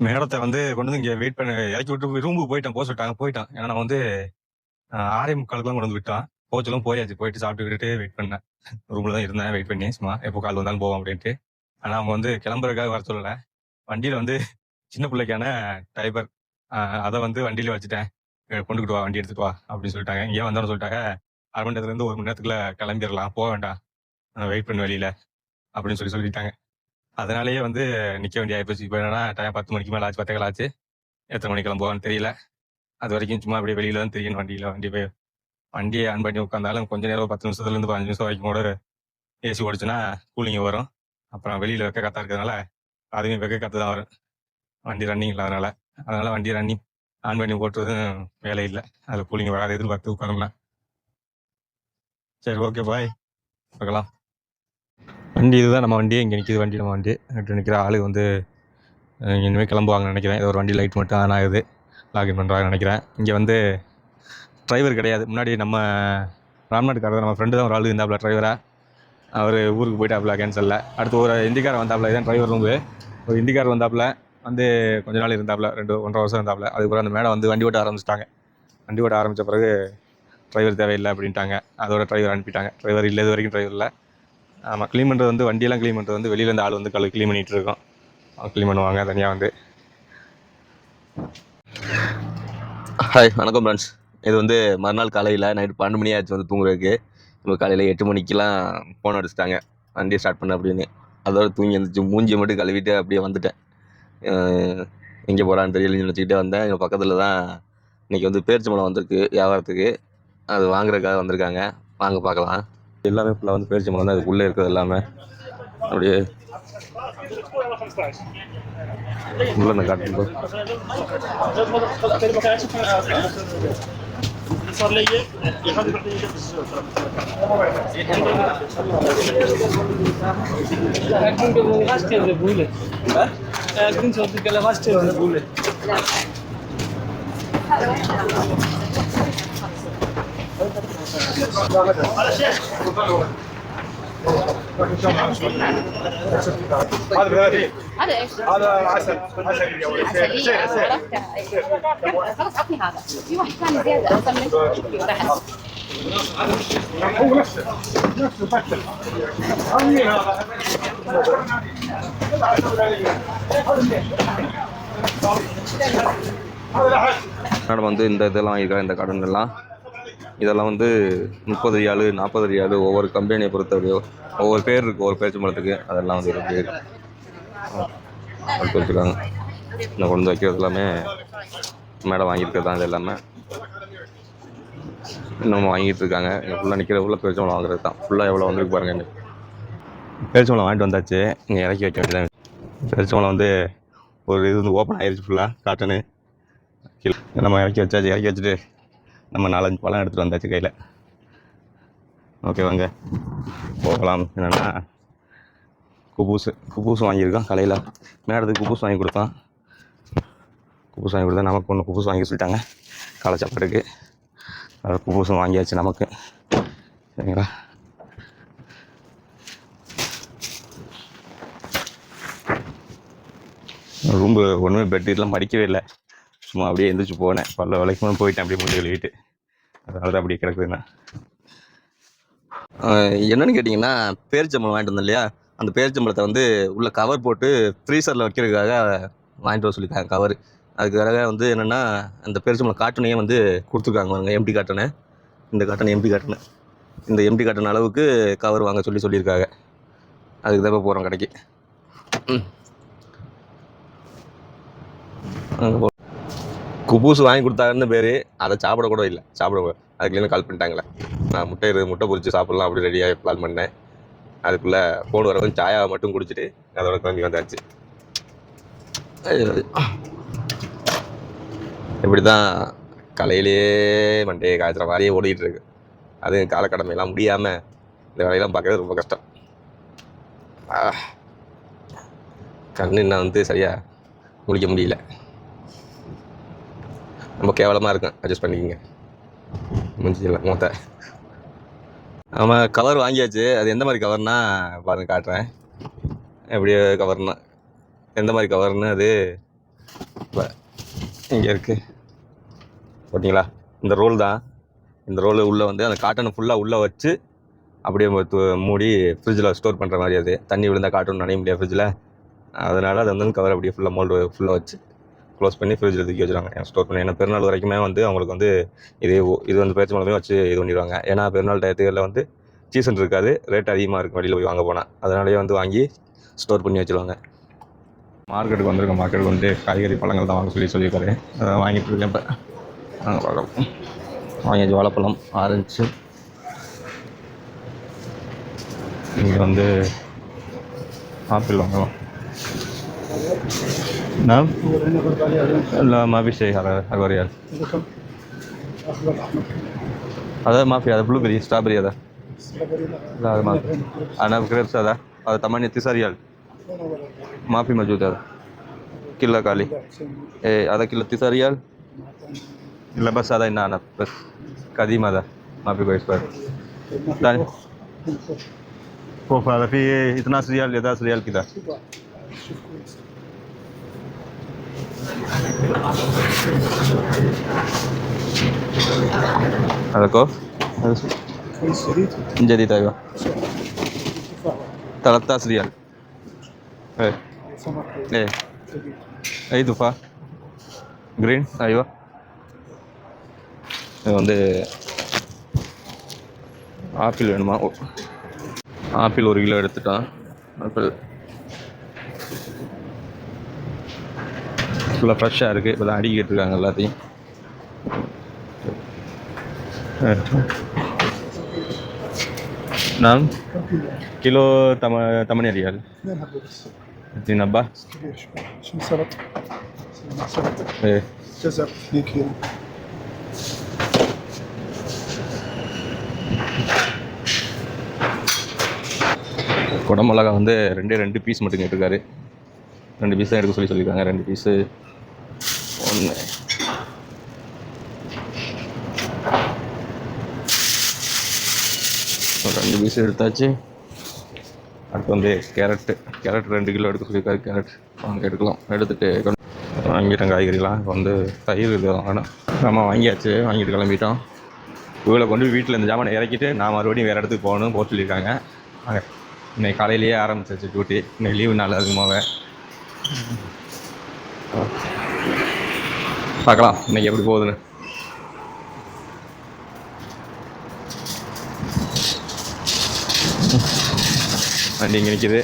மேடத்தை வந்து கொண்டு வந்து இங்க வெயிட் பண்ண இறக்கி விட்டு ரூமுக்கு போயிட்டான் போக சொல்லிட்டாங்க போயிட்டான். ஏன்னா நான் வந்து ஆஹ், ஆறே முக்காலுக்குலாம் கொண்டு வந்து விட்டான். போச்சலும் போயாச்சு. போயிட்டு சாப்பிட்டு விட்டுட்டு வெயிட் பண்ணேன். ரூம்ல தான் இருந்தேன் வெயிட் பண்ணி சும்மா எப்போ கால் வந்தாலும் போவோம் அப்படின்ட்டு. ஆனா அவங்க வந்து கிளம்புறதுக்காக வர சொல்லல. வண்டியில வந்து சின்ன பிள்ளைக்கான டைபர் அதை வந்து வண்டியில வச்சுட்டேன். கொண்டுக்கிட்டு கொண்டுகிட்டு வா வண்டி எடுத்துட்டு வா அப்படின்னு சொல்லிட்டாங்க. இங்கே வந்தோம்னு சொல்லிட்டாங்க. அரை மணி நேரத்துல இருந்து ஒரு மணி நேரத்துக்குள்ள கிளம்பிடலாம் போக வேண்டாம். வெயிட் பண்ணு வெளியில அப்படின்னு சொல்லி சொல்லிட்டாங்க. அதனாலேயே வந்து நிற்க வேண்டிய ஆயிப்போச்சு. இப்போ என்னன்னா டைம் பத்து மணிக்கு மேலே ஆச்சு பத்தே ஆச்சு. எத்தனை மணிக்கு கிளம்புவான்னு தெரியல. அது வரைக்கும் சும்மா அப்படியே வெளியில தான் தெரியும் வண்டியில். வண்டி போய் வண்டியை ஆன் பண்ணி உட்காந்தாலும் கொஞ்ச நேரம் பத்து நிமிஷத்துலேருந்து பதினஞ்சு நிமிஷம் வரைக்கும் கூட ஏசி ஓடிச்சுன்னா கூலிங்க வரும். அப்புறம் வெளியில் வெக்க கத்தா இருக்கிறதுனால அதுவும் வெக்க கத்து தான் வரும். வண்டி ரன்னிங் இல்லாதனால. அதனால வண்டி ரன்னிங் ஆன் பண்ணி ஓட்டுறதும் வேலை இல்லை. அதில் கூலிங் வராது. எதிர்பார்த்து உட்காந்தோம்னா சரி ஓகே பாய் பார்க்கலாம். வண்டி இதுதான் நம்ம வண்டி இங்கே நிற்கிது வண்டி நம்ம வண்டி. நட்டு நிற்கிற ஆளு வந்து இனிமேல் கிளம்புவாங்கன்னு நினைக்கிறேன். ஏதோ ஒரு வண்டி லைட் மட்டும் ஆன் ஆகுது. லாகின் பண்ணுறாங்கன்னு நினைக்கிறேன். இங்கே வந்து டிரைவர் கிடையாது. முன்னாடி நம்ம ராம்நாட்டுக்காரர் நம்ம ஃப்ரெண்டு தான் ஒரு ஆள் இருந்தாப்புல டிரைவராக அவர் ஊருக்கு போயிட்டாப்புல கேன்சலில் அடுத்து ஒரு இந்திக்காரர் வந்தாப்புல இதான் டிரைவர் ரூம்பு ஒரு இந்திக்காரர் வந்தாப்புல வந்து கொஞ்ச நாள் இருந்தாப்புல ரெண்டு ஒன்றரை வருஷம் இருந்தாப்புல அதுக்கப்புறம் அந்த மேடம் வந்து வண்டி ஓட்ட ஆரம்பிச்சிட்டாங்க. வண்டி ஓட்ட ஆரம்பித்த பிறகு டிரைவர் தேவையில்லை அப்படின்ட்டாங்க. அதோட டிரைவர் அனுப்பிட்டாங்க. டிரைவர் இல்லை இது வரைக்கும் டிரைவர் இல்லை. ஆமாம் க்ளீன் பண்ணுறது வந்து வண்டியெல்லாம் க்ளீன் பண்ணுறது வந்து வெளியில இருந்து ஆள் வந்து கழு க்ளீன் பண்ணிகிட்டு இருக்கோம். க்ளீன் பண்ணுவாங்க தனியாக வந்து. ஹாய் வணக்கம் ஃப்ரெண்ட்ஸ் இது வந்து மறுநாள் காலையில் நைட்டு பன்னெண்டு மணி ஆச்சு வந்து தூங்குறதுக்கு. இப்போ காலையில் எட்டு மணிக்கெலாம் ஃபோன் அடிச்சிட்டாங்க. வண்டியை ஸ்டார்ட் பண்ண அப்படின்னு. அதோட தூங்கி எழுந்துச்சு மூஞ்சி மட்டும் கழுவிட்டு அப்படியே வந்துட்டேன். எங்கே போகிறான்னு தெரியலன்னு நினச்சிக்கிட்டே வந்தேன். எங்கள் பக்கத்தில் தான் இன்றைக்கி வந்து பேரிச்சம்பழம் வந்திருக்கு வியாபாரத்துக்கு. அது வாங்குறதுக்காக வந்திருக்காங்க. வாங்க பார்க்கலாம். எல்லாமே ஃபுல்லாக வந்து பேரிச்சி மரம் தான் உள்ளே இருக்கிறது எல்லாமே அப்படியே உள்ள இந்த காட்டு একদিন চলতে গেলে ফার্স্ট ভুলে هذا 30 هذا ايش؟ هذا عسل عسل يا ولد عسلية عرفتها أيوة. خلاص عطني هذا في واحد ثاني زيادة أحسن منه تحت هو نفسه نفسه فتل عمي هذا هذا لحد மேடம் வந்து இந்த இதெல்லாம் வாங்கியிருக்காங்க இந்த கார்டன் எல்லாம் இதெல்லாம் வந்து முப்பது ரியாலு நாற்பது ரியாலு ஒவ்வொரு கம்பெனியை பொறுத்தவரையோ ஒவ்வொரு பேர் இருக்குது ஒவ்வொரு மரத்துக்கு அதெல்லாம் வந்து இருக்குது அடுத்து வச்சுருக்காங்க. இந்த கொண்டு வைக்கிறது எல்லாமே மேடம் வாங்கியிருக்கிறது தான் இது எல்லாமே. இன்னும் வாங்கிட்டு இருக்காங்க. இங்கே ஃபுல்லாக நிற்கிற உள்ள பேரிச்சம்பழம் வாங்குறது தான். ஃபுல்லாக எவ்வளோ வந்திருக்கு பாருங்க இன்னைக்கு. பேரிச்சம்பழம் வாங்கிட்டு வந்தாச்சு. இங்கே இறக்கி வைக்க வேண்டியதான் பேரிச்சம்பழம் வந்து ஒரு இது வந்து ஓப்பன் ஆயிடுச்சு ஃபுல்லாக காட்டனு கீழே நம்ம இறக்கி வச்சாச்சு இறக்கி வச்சுட்டு நம்ம நாலஞ்சு பழம் எடுத்துகிட்டு வந்தாச்சு கையில். ஓகே வாங்க. போகலாம். என்னென்னா குபூசு. குபூஸ் வாங்கியிருக்கோம் கலையில் மேடத்துக்கு குபூஸ் வாங்கி கொடுத்தான். குபூஸ் வாங்கி கொடுத்தா நமக்கு ஒன்று குபூஸ் வாங்கி சொல்லிட்டாங்க. காலை சாப்பாடுக்கு அது குபூஸும் வாங்கியாச்சு நமக்கு. சரிங்களா? ரூம்பு ஒன்றுமே பெட்ஷீட்லாம் மடிக்கவே இல்லை. சும்மா அப்படியே எழுந்திரிச்சு போனேன். பல்ல விளக்கணும் போயிட்டேன். அப்படியே முடிவு கழுவிட்டு. அதனால தான் அப்படியே கிடக்குதுண்ணா என்னன்னு கேட்டிங்கன்னா பேரிச்சம்பளம் வாங்கிட்டு வந்தோம் இல்லையா? அந்த பேரிச்சம்பளத்தை வந்து உள்ள கவர் போட்டு ஃப்ரீசரில் வைக்கிறதுக்காக வாங்கிட்டு வர சொல்லியிருக்காங்க கவர் அதுக்காக வந்து என்னென்னா அந்த பேரிச்சம்பளம் காட்டனையே வந்து கொடுத்துருக்காங்க வாங்க எம்டி காட்டனை இந்த காட்டன் எம்டி காட்டனை இந்த எம்டி காட்டன் அளவுக்கு கவர் வாங்க சொல்லி சொல்லியிருக்காங்க. அதுக்கு தான் இப்போ போகிறோம் கடைக்கு. அங்கே போ குபூஸ் வாங்கி கொடுத்தாருன்னு பேர். அதை சாப்பிடக்கூட இல்லை. சாப்பிட அதுக்குள்ளே கால் பண்ணிட்டாங்களே. நான் முட்டை இரு- முட்டை பொறிச்சு சாப்பிட்லாம் அப்படி ரெடியாக பிளான் பண்ணேன். அதுக்குள்ளே ஃபோன் வரவும் சாயாவை மட்டும் குடிச்சிட்டு அதோட கிளம்பி வந்தாச்சு. இப்படி தான் கலையிலேயே மண்டையை காய்ச்சுற மாதிரியே ஓடிக்கிட்டு இருக்கு. அதுவும் காலக்கடமையெல்லாம் முடியாமல் இந்த வேலையெல்லாம் பார்க்கறது ரொம்ப கஷ்டம். கண்ணு என்ன வந்து சரியாக முடிக்க முடியல. ரொம்ப கேவலமாக இருக்கும் அட்ஜஸ்ட் பண்ணிக்கோங்க. முடிஞ்சிடல மொத்த. ஆமாம் கவர் வாங்கியாச்சு. அது எந்த மாதிரி கவர்னா பாருங்க காட்டுறேன். எப்படியோ கவர்னா எந்த மாதிரி கவர்னு அது இப்போ இங்கே இருக்குது ஓகேங்களா? இந்த ரோல் தான். இந்த ரோல் உள்ளே வந்து அந்த காட்டனை ஃபுல்லாக உள்ளே வச்சு அப்படியே மூடி ஃப்ரிட்ஜில் ஸ்டோர் பண்ணுற மாதிரி அது. தண்ணி விழுந்தால் காட்டன் நினைய முடியாது ஃப்ரிட்ஜில் அதனால் அது வந்து கவர் அப்படியே ஃபுல்லாக மோல்டு ஃபுல்லாக வச்சு க்ளோஸ் பண்ணி ஃப்ரிட்ஜில் தூக்கி வச்சுருவாங்க. ஸ்டோர் பண்ணி. ஏன்னா பெருநாள் வரைக்குமே வந்து அவங்களுக்கு வந்து இது இது வந்து பேச்சு மூலமே வச்சு இது பண்ணிடுவாங்க. ஏன்னா பெருநாள் டயத்துகளில் வந்து சீசன் இருக்காது. ரேட் அதிகமாக இருக்கும் வெளியில் போய் வாங்க போனால் அதனாலேயே வந்து வாங்கி ஸ்டோர் பண்ணி வச்சுருவாங்க. மார்க்கெட்டுக்கு வந்திருக்க மார்க்கெட்டுக்கு வந்து காய்கறி பழங்கள் தான் வாங்க சொல்லி சொல்லியிருக்காரு. அதை வாங்கிட்டு இருக்கேன் இப்போ. வாங்க பார்க்கலாம். வாங்கியாச்சு வாழைப்பழம் ஆரஞ்சு இங்கே வந்து ஆப்பிள் வாங்கலாம். نعم لا ما في شيء على 4 ريال هذا ما في هذا بلو بري ستrawberry هذا لا هذا ما في انا جريبس هذا هذا 8 9 ريال ما في موجود هذا كله خالي ايه هذا كله 9 ريال لا بس هذا هنا انا بس قديم هذا ما في كويس بس ثاني شوف هذا في 12 ريال 11 ريال كذا shift waist. Alakov? Jadid? Jadid tayo. Talagtas diyan. Eh. Eh. Eh, dufa. Green, aywa. வந்து ஆப்பிள் வேணுமா ஆப்பிள் ஒரு கிலோ எடுத்துட்டான் ஆப்பிள் ஃபுல்லாக ஃப்ரெஷ்ஷாக இருக்குது இப்போ தான் அடிக்கிட்டு இருக்காங்க எல்லாத்தையும். நான் ಕಿಲೋ ತಮ ತಮಣಿ ರಿಯಾಲ್ ಹಬ್ಬ குடமிளகா வந்து ரெண்டே ரெண்டு பீஸ் மட்டும் கேட்டிருக்காரு. ரெண்டு பீஸ் தான் எடுக்க சொல்லி சொல்லியிருக்காங்க. ரெண்டு பீஸு ஒன்று ரெண்டு பீஸ் எடுத்தாச்சு. அடுத்து வந்து கேரட்டு. கேரட் ரெண்டு கிலோ எடுக்க சொல்லியிருக்காரு. கேரட் வாங்க எடுக்கலாம். எடுத்துகிட்டு வாங்கிட்டோம் காய்கறிலாம். இப்போ வந்து தயிர் இது வாங்கணும் நம்ம வாங்கியாச்சு. வாங்கிட்டு கிளம்பிட்டோம். இவ்வளோ கொண்டு போய் வீட்டில் இந்த ஜாமான் இறக்கிட்டு நான் மறுபடியும் வேறு இடத்துக்கு போகணும் போக சொல்லியிருக்காங்க. வாங்க. இன்னைக்கு காலையிலேயே ஆரம்பிச்சிச்சு டியூட்டி இன்னைக்கு லீவு நாள் அதிகமாகவே பார்க்கலாம். இன்னைக்கு எப்படி போகுதுன்னு. வண்டி இங்கே நிற்கிது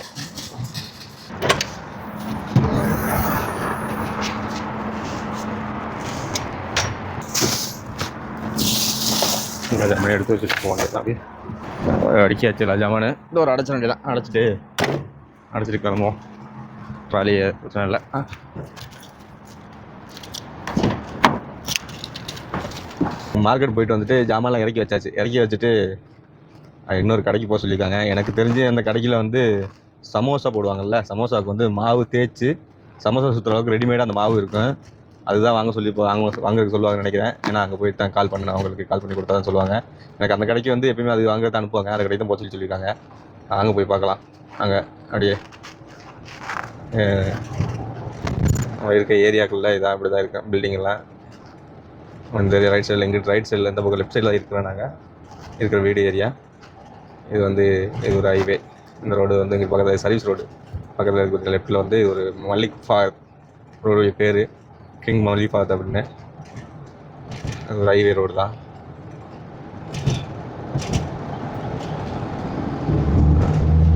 ஜாமான் எடுத்து வச்சுட்டு அப்படியே அடிக்காச்சு எல்லா ஜாமானு. இந்த ஒரு அடைச்ச வேண்டியதான் அடைச்சிட்டு. அடைச்சிட்டு கிளம்புவோம். ட்ராலியை பிரச்சனை இல்லை. மார்க்கெட் போயிட்டு வந்துட்டு ஜாமான்லாம் இறக்கி வச்சாச்சு. இறக்கி வச்சுட்டு இன்னொரு கடைக்கு போக சொல்லியிருக்காங்க. எனக்கு தெரிஞ்சு அந்த கடைக்கில் வந்து சமோசா போடுவாங்கல்ல சமோசாவுக்கு வந்து மாவு தேய்ச்சி சமோசா சுற்றுற அளவுக்கு ரெடிமேடாக அந்த மாவு இருக்கும். அதுதான் வாங்க சொல்லி இப்போ வாங்க வாங்குறதுக்கு சொல்லுவாங்கன்னு நினைக்கிறேன். ஏன்னா அங்கே போயிட்டு தான் கால் பண்ணேன். அவங்களுக்கு கால் பண்ணி கொடுத்தா தான் சொல்லுவாங்க. எனக்கு அந்த கடைக்கு வந்து எப்பயுமே அது வாங்குறது அனுப்புவாங்க. அந்த கடைக்கு தான் போக சொல்லி சொல்லியிருக்காங்க. அங்கே போய் பார்க்கலாம். அங்கே அப்படியே இருக்க ஏரியாக்களில் இதான் இப்படி தான் இருக்கேன் பில்டிங்கெல்லாம் இந்த ஏரியா ரைட் சைடில் எங்கிட்ட ரைட் சைடில் இந்த பக்கம் லெஃப்ட் சைடில் இருக்கிறோம் நாங்கள் இருக்கிற வீடு ஏரியா இது வந்து இது ஒரு ஹைவே இந்த ரோடு வந்து இங்கே பக்கத்தில் சர்வீஸ் ரோடு பக்கத்தில் இருக்கிற லெஃப்ட்டில் வந்து இது ஒரு மல்லிக் ஃபார் ரோடு பேர் கிங் மல்லிக் ஃபாத் அப்படின்னு. அது ஒரு ஹைவே ரோடு தான்.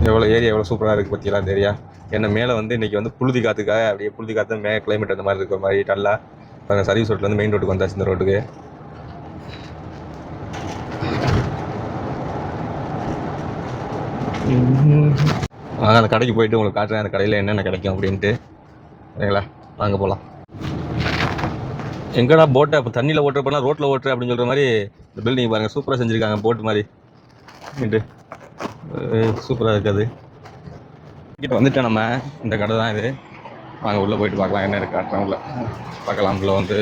எவ்வளோ ஏரியா எவ்வளோ சூப்பராக இருக்குது பார்த்தீங்களா அந்த ஏரியா ஏன்னா மேலே வந்து இன்றைக்கி வந்து புழுதி காற்றுக்காக அப்படியே புழுதி காற்று மே கிளைமேட் அந்த மாதிரி இருக்கிற மாதிரி நல்லா பாருங்கள் சர்வீஸ் ரோட்லேருந்து மெயின் ரோட்டுக்கு வந்தாச்சு இந்த ரோட்டுக்கு வாங்க அந்த கடைக்கு போயிட்டு உங்களுக்கு காட்டுறேன் அந்த கடையில் என்னென்ன கிடைக்கும் அப்படின்ட்டு. சரிங்களா? வாங்க போகலாம் எங்கடா போட்டை இப்போ தண்ணியில் ஓட்டுறப்பனா ரோட்டில் ஓட்டுற அப்படின்னு சொல்கிற மாதிரி இந்த பில்டிங் பாருங்கள் சூப்பராக செஞ்சுருக்காங்க போட் மாதிரி. சூப்பராக இருக்காது. கிட்ட வந்துட்டோம் நம்ம. இந்த கடை தான் இது. வாங்க உள்ளே போயிட்டு பார்க்கலாம் என்ன இருக்குது காட்டுறேன் பார்க்கலாம் உள்ள வந்து.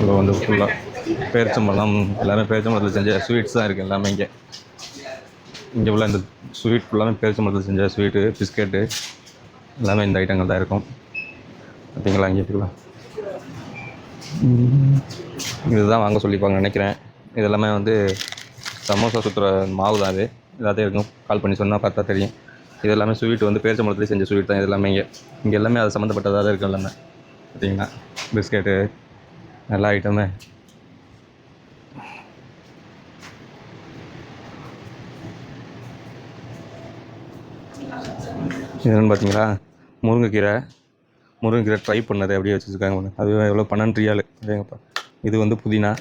உள்ள வந்து ஃபுல்லாக பேரிச்சம்பழம் எல்லாமே பேரிச்சம்பழத்தில் செஞ்ச ஸ்வீட்ஸ் தான் இருக்குது எல்லாமே இங்கே. இங்கே உள்ள இந்த ஸ்வீட் ஃபுல்லாமே பேரிச்சம்பழத்தில் செஞ்ச ஸ்வீட்டு பிஸ்கெட்டு எல்லாமே இந்த ஐட்டங்கள் தான் இருக்கும். பார்த்தீங்களா இங்கே இருக்கலாம் இதுதான் வாங்க சொல்லிப்பாங்க நினைக்கிறேன். இது எல்லாமே வந்து சமோசா சுற்றுற மாவு தான் அது. எல்லாத்தையும் இருக்கும் கால் பண்ணி சொன்னால் பார்த்தா தெரியும். இது எல்லாமே ஸ்வீட் வந்து பேரிச்சம்பழத்துலேயே செஞ்ச ஸ்வீட் தான். இது எல்லாமே இங்கே இங்கே எல்லாமே அது சம்மந்தப்பட்டதாக தான் இருக்கும் எல்லாமே. பார்த்தீங்கன்னா பிஸ்கெட்டு எல்லா ஐட்டமே. என்னென்னு என்னன்னு பார்த்தீங்களா முருங்கைக்கீரை. முருங்கைக்கீரை ட்ரை பண்ணது அப்படியே வச்சுருக்காங்க பாருங்க. அது எவ்வளோ பன்னெண்டு ரியாலு இல்லைங்கப்பா இது வந்து புதினா.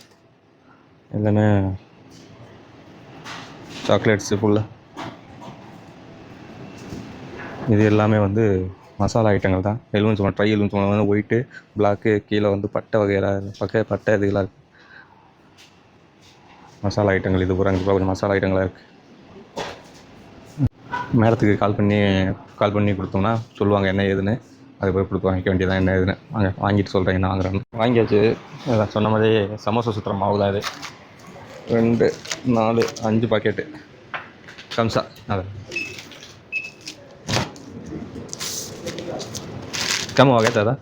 எல்லாமே சாக்லேட்ஸு ஃபுல்லாக இது எல்லாமே வந்து மசாலா ஐட்டங்கள் தான். எலுமிச்சம்பழம் ட்ரை எலுமிச்சம்பழம் வந்து ஒயிட்டு பிளாக்கு கீழே வந்து பட்டை வகையில் பக்க பட்டை இதுகளாக இருக்குது மசாலா ஐட்டங்கள் இது பூரா கொஞ்சம் மசாலா ஐட்டங்களாக இருக்குது மேடத்துக்கு கால் பண்ணி கால் பண்ணி கொடுத்தோம்னா சொல்லுவாங்க என்ன ஏதுன்னு. அது போய் கொடுத்து வாங்கிக்க வேண்டியதான் என்ன ஏதுன்னு. வாங்க வாங்கிட்டு சொல்கிறேன் என்ன வாங்குறேன்னு. வாங்கியாச்சு. சொன்ன மாதிரி சமோசா சுற்றுற மாவு தான் இது. ரெண்டு நாலு அஞ்சு பாக்கெட்டு கம்சா அதான். கம்ம வகை தாதா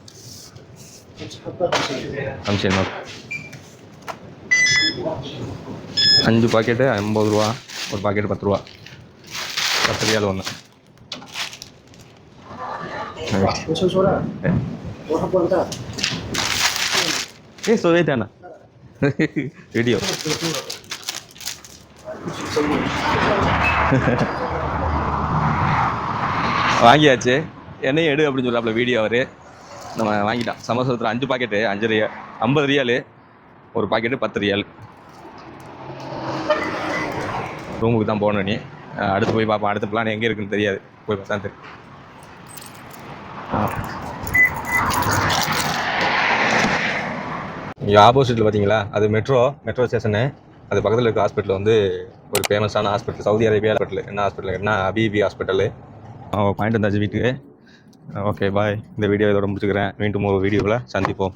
கம்சி நோட் அஞ்சு பாக்கெட்டு ஐம்பது ரூபா ஒரு பாக்கெட்டு பத்து ரூபா பத்து ரியால் ஒன்று ஏ சொல்லவே தானே வீடியோ வாங்கியாச்சு என்னையும் எடு அப்படின்னு சொல்கிறாப்புல வீடியோ அவர். நம்ம வாங்கிட்டான். சமோசத்தில் அஞ்சு பாக்கெட்டு அஞ்சு ரியா ஐம்பது ரியாலு ஒரு பாக்கெட்டு பத்து ரியால். ரூமுக்கு தான் போகணும் நீ. அடுத்து போய் பார்ப்போம் அடுத்த பிளான் எங்கே இருக்குன்னு தெரியாது. போய் பார்த்தா தெரியும். இங்கே ஆப்போசிட்டில் பார்த்தீங்களா அது மெட்ரோ மெட்ரோ ஸ்டேஷனு அது பக்கத்தில் இருக்க ஹாஸ்பிட்டல் வந்து ஒரு ஃபேமஸான ஹாஸ்பிட்டல் சவுதி அரேபியா ஹாஸ்பிட்டல் என்ன ஹாஸ்பிட்டல் என்ன அபிபி ஹாஸ்பிட்டலு பாயிண்ட் வந்தாச்சு வீட்டுக்கு. ஓகே பாய் இந்த வீடியோ இதோட முடிச்சுக்கிறேன். மீண்டும் ஒரு வீடியோவில் சந்திப்போம்.